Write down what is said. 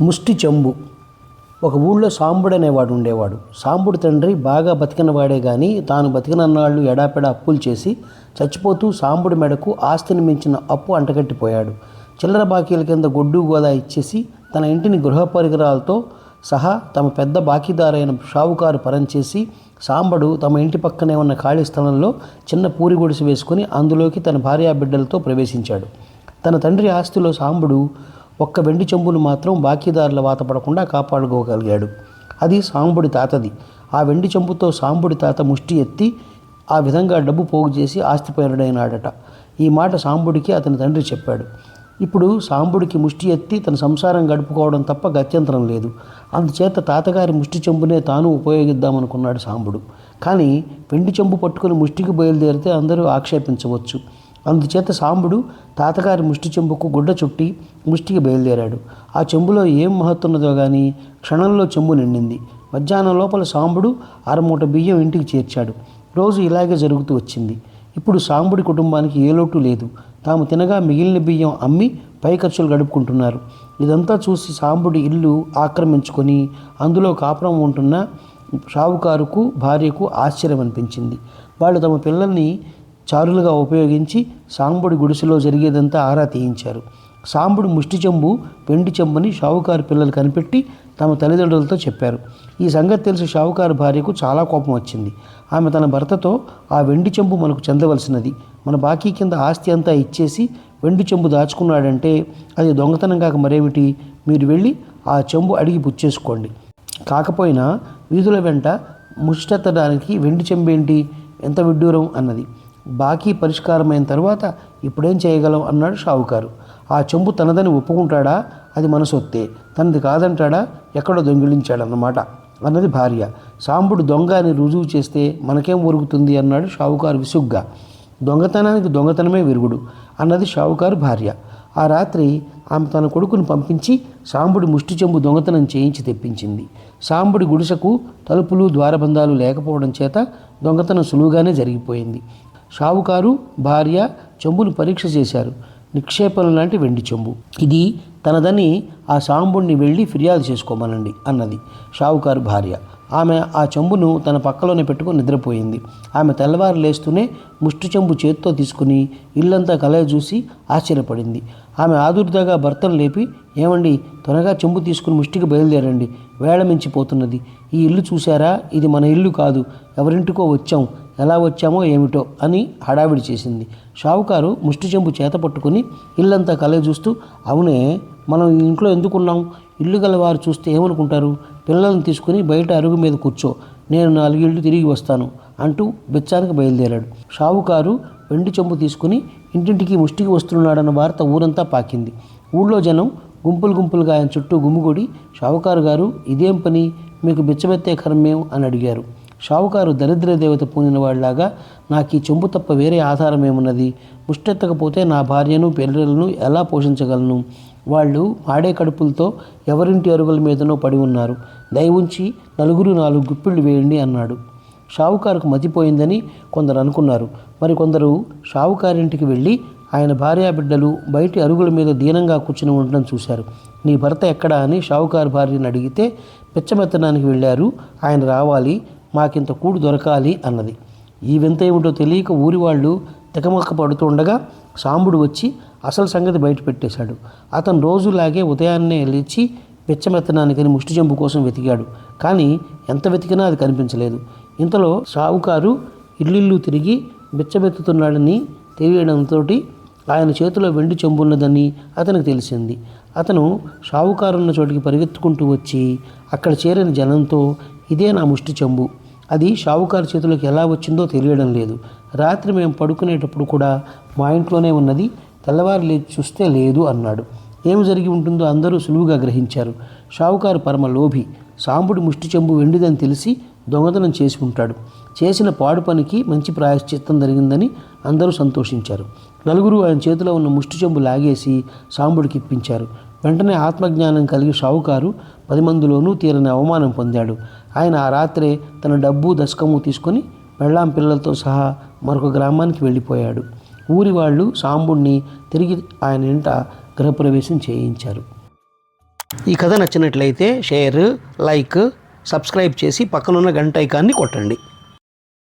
ముష్టి చెంబు. ఒక ఊళ్ళో సాంబుడు అనేవాడు ఉండేవాడు. సాంబుడు తండ్రి బాగా బతికినవాడే కానీ తాను బతికినన్నాళ్ళు ఎడాపెడా అప్పులు చేసి చచ్చిపోతూ సాంబుడి మెడకు ఆస్తిని మించిన అప్పు అంటగట్టిపోయాడు. చిల్లర బాకీల కింద గొడ్డు గోదా ఇచ్చేసి తన ఇంటిని గృహ పరికరాలతో సహా తమ పెద్ద బాకీదారైన షావుకారు పరంచేసి సాంబడు తమ ఇంటి పక్కనే ఉన్న ఖాళీ స్థలంలో చిన్న పూరి గుడిసె వేసుకుని అందులోకి తన భార్యా బిడ్డలతో ప్రవేశించాడు. తన తండ్రి ఆస్తిలో సాంబుడు ఒక్క వెండి చెంబును మాత్రం బాకీదారుల వాత పడకుండా కాపాడుకోగలిగాడు. అది సాంబుడి తాతది. ఆ వెండి చెంబుతో సాంబుడి తాత ముష్టి ఎత్తి ఆ విధంగా డబ్బు పోగు చేసి ఆస్తిపరుడైనాడట. ఈ మాట సాంబుడికి అతని తండ్రి చెప్పాడు. ఇప్పుడు సాంబుడికి ముష్టి ఎత్తి తన సంసారం గడుపుకోవడం తప్ప గత్యంతరం లేదు. అందుచేత తాతగారి ముష్టి చెంబునే తాను ఉపయోగిద్దామనుకున్నాడు సాంబుడు. కానీ వెండి చెంబు పట్టుకుని ముష్టికి బయలుదేరితే అందరూ ఆక్షేపించవచ్చు. అందుచేత సాంబుడు తాతగారి ముష్టి చెంబుకు గుడ్డ చుట్టి ముష్టికి బయలుదేరాడు. ఆ చెంబులో ఏం మహత్తున్నదో కానీ క్షణంలో చెంబు నిండింది. మధ్యాహ్నం లోపల సాంబుడు అరమూట బియ్యం ఇంటికి చేర్చాడు. రోజు ఇలాగే జరుగుతూ వచ్చింది. ఇప్పుడు సాంబుడి కుటుంబానికి ఏ లోటు లేదు. తాము తినగా మిగిలిన బియ్యం అమ్మి పై ఖర్చులు గడుపుకుంటున్నారు. ఇదంతా చూసి సాంబుడి ఇల్లు ఆక్రమించుకొని అందులో కాపురం ఉంటున్న షావుకారుకు భార్యకు ఆశ్చర్యం అనిపించింది వాళ్ళు తమ పిల్లల్ని చారులుగా ఉపయోగించి సాంబుడి గుడిసెలో జరిగేదంతా ఆరా తీయించారు. సాంబుడు ముష్టి చెంబు వెండి చెంబుని షావుకారు పిల్లలు కనిపెట్టి తమ తల్లిదండ్రులతో చెప్పారు. ఈ సంగతి తెలిసి షావుకారు భార్యకు చాలా కోపం వచ్చింది. ఆమె తన భర్తతో ఆ వెండి చెంబు మనకు చెందవలసినది. మన బాకీ కింద ఆస్తి అంతా ఇచ్చేసి వెండి చెంబు దాచుకున్నాడంటే అది దొంగతనం కాక మరేమిటి? మీరు వెళ్ళి ఆ చెంబు అడిగి పుచ్చేసుకోండి కాకపోయినా వీధుల వెంట ముష్టెత్తడానికి వెండి చెంబేంటి? ఎంత విడ్డూరం అన్నది. బాకీ పరిష్కారమైన తర్వాత ఇప్పుడేం చేయగలం అన్నాడు షావుకారు. ఆ చెంబు తనదని ఒప్పుకుంటాడా? అది మన సొత్తే తనది కాదంటాడా? ఎక్కడో దొంగిలించాడన్నమాట అన్నది భార్య. సాంబుడు దొంగ అని రుజువు చేస్తే మనకేం ఒరుగుతుంది అన్నాడు షావుకారు విసుగ్గా. దొంగతనానికి దొంగతనమే విరుగుడు అన్నది షావుకారు భార్య. ఆ రాత్రి ఆమె తన కొడుకుని పంపించి సాంబుడి ముష్టి చెంబు దొంగతనం చేయించి తెప్పించింది. సాంబుడి గుడిసెకు తలుపులు ద్వారబంధాలు లేకపోవడం చేత దొంగతనం సులువుగానే జరిగిపోయింది. షావుకారు భార్య చెంబును పరీక్ష చేశారు. నిక్షేపం లాంటి వెండి చెంబు. ఇది తనదని ఆ సాంబుణ్ణి వెళ్ళి ఫిర్యాదు చేసుకోమనండి అన్నది షావుకారు భార్య. ఆమె ఆ చెంబును తన పక్కలోనే పెట్టుకుని నిద్రపోయింది. ఆమె తెల్లవారు లేస్తూనే ముష్టి చెంబు చేత్తో తీసుకుని ఇల్లంతా కలయ చూసి ఆశ్చర్యపడింది. ఆమె ఆదుర్దాగా భర్తను లేపి ఏమండి త్వరగా చెంబు తీసుకుని ముష్టికి బయలుదేరండి. వేళ మించిపోతున్నది. ఈ ఇల్లు చూశారా? ఇది మన ఇల్లు కాదు. ఎవరింటికో వచ్చాం. ఎలా వచ్చామో ఏమిటో అని హడావిడి చేసింది. షావుకారు ముష్టి చెంబు చేత పట్టుకుని ఇల్లంతా కలగ చూస్తూ అవునే మనం ఇంట్లో ఎందుకున్నాం? ఇల్లు గలవారు చూస్తే ఏమనుకుంటారు? పిల్లల్ని తీసుకుని బయట అరుగు మీద కూర్చో నేను నాలుగేళ్ళు తిరిగి వస్తాను అంటూ బిచ్చానికి బయలుదేరాడు. షావుకారు వెండి చెంబు తీసుకుని ఇంటింటికి ముష్టికి వస్తున్నాడన్న వార్త ఊరంతా పాకింది. ఊళ్ళో జనం గుంపులు గుంపులుగా ఆయన చుట్టూ గుమ్ముగొడి షావుకారు గారు ఇదేం పని? మీకు బిచ్చబెత్తే కర్మేం? అని అడిగారు. షావుకారు దరిద్ర దేవత పూనిన వాళ్ళలాగా నాకు ఈ చెంపు తప్ప వేరే ఆధారం ఏమున్నది? ముష్టెత్తకపోతే నా భార్యను పిల్లలను ఎలా పోషించగలను? వాళ్ళు మాడే కడుపులతో ఎవరింటి అరుగుల మీదనో పడి ఉన్నారు. దయవుంచి నలుగురు నాలుగు గుప్పిళ్ళు వేయండి అన్నాడు. షావుకారుకు మతిపోయిందని కొందరు అనుకున్నారు. మరి కొందరు షావుకారింటికి వెళ్ళి ఆయన భార్యా బిడ్డలు బయటి అరుగుల మీద దీనంగా కూర్చుని ఉండడం చూశారు. నీ భర్త ఎక్కడా అని షావుకారు భార్యను అడిగితే పిచ్చమెత్తడానికి వెళ్ళారు. ఆయన రావాలి. మాకింత కూడు దొరకాలి అన్నది. ఈ వింత ఏమిటో తెలియక ఊరి వాళ్ళు తికమక్క పడుతుండగా సాంబుడు వచ్చి అసలు సంగతి బయట పెట్టేశాడు. అతను రోజులాగే ఉదయాన్నే లేచి పిచ్చమెత్తనానికని ముష్టి చెంబు కోసం వెతికాడు. కానీ ఎంత వెతికినా అది కనిపించలేదు. ఇంతలో సావుకారు ఇల్లిల్లు తిరిగి బిచ్చబెత్తుతున్నాడని తెలియడంతో ఆయన చేతిలో వెండి చెంబున్నదని అతనికి తెలిసింది. అతను షావుకారున్న చోటికి పరిగెత్తుకుంటూ వచ్చి అక్కడ చేరిన జనంతో ఇదే నా ముష్టి చెంబు. అది షావుకారు చేతులకు ఎలా వచ్చిందో తెలియడం లేదు. రాత్రి మేము పడుకునేటప్పుడు కూడా మా ఇంట్లోనే ఉన్నది. తెల్లవారు లేచి చూస్తే లేదు అన్నాడు. ఏమి జరిగి ఉంటుందో అందరూ సులువుగా గ్రహించారు. షావుకారు పరమ లోభి సాంబుడి ముష్టి చెంబు వెండిదని తెలిసి దొంగతనం చేసి ఉంటాడు. చేసిన పాడు పనికి మంచి ప్రాయశ్చిత్తం జరిగిందని అందరూ సంతోషించారు. నలుగురు ఆయన చేతిలో ఉన్న ముష్టి చెంబు లాగేసి సాంబుడికి ఇప్పించారు. వెంటనే ఆత్మజ్ఞానం కలిగి షావుకారు పది మందిలోనూ తీరని అవమానం పొందాడు. ఆయన ఆ రాత్రి తన డబ్బు దశకము తీసుకొని పెళ్ళాం పిల్లలతో సహా మరొక గ్రామానికి వెళ్ళిపోయాడు. ఊరి వాళ్ళు సాంబుణ్ణి తిరిగి ఆయన ఇంట గృహప్రవేశం చేయించారు. ఈ కథ నచ్చినట్లయితే షేర్ లైక్ సబ్స్క్రైబ్ చేసి పక్కనున్న గంట ఐకాన్ని కొట్టండి.